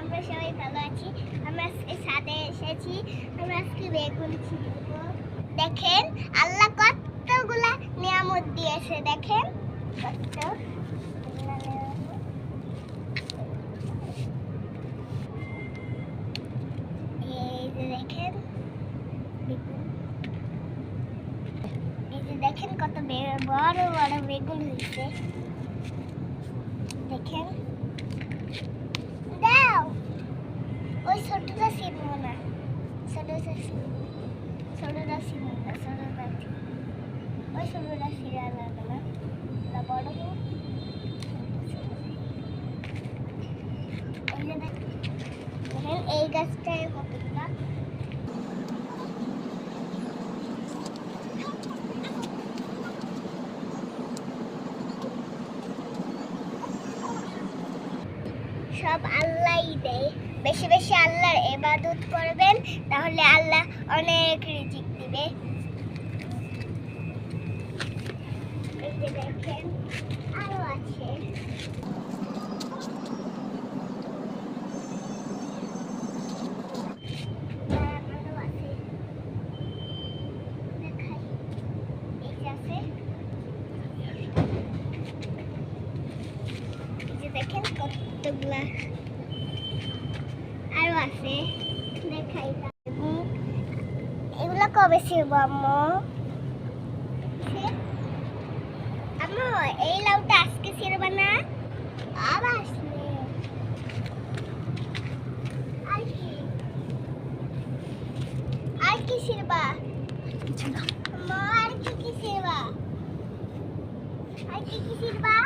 আমরা সবাই ভালো আছি। আমরা আজকে সাথে এসেছি। আমরা আজকে বেগুন ছিটবো। দেখেন, আল্লাহ কতগুলা নিয়ামত দিয়েছে, দেখেন। কত দেখেন এই যে দেখেন কত বড় বড় বেগুন হয়েছে। দেখেন দাও ওই ছোটটা ছিনবো না ছোটটা ছিনবো না ছিনবো। ওই ছোটটা ছিঁড়া লাগবে না বড় হোক। এই গাছটায় কতগুলা সব আল্লাহই দেয় বেশি বেশি আল্লাহর এবাদত করবেন, তাহলে আল্লাহ অনেক রিজিক দিবে। দেখেন, আরও আছে। দেখেন কতগুলা আরও আছে। দেখাই এগুলো কবে ছিড়বো আম্মু? আম্মু এই লাউটা আজকে ছিড়বা না? আবার আসলে। আর কি? আর কি ছিড়বা। আম্মু আর কি কি ছিড়বা? আর কি কি ছিড়বা?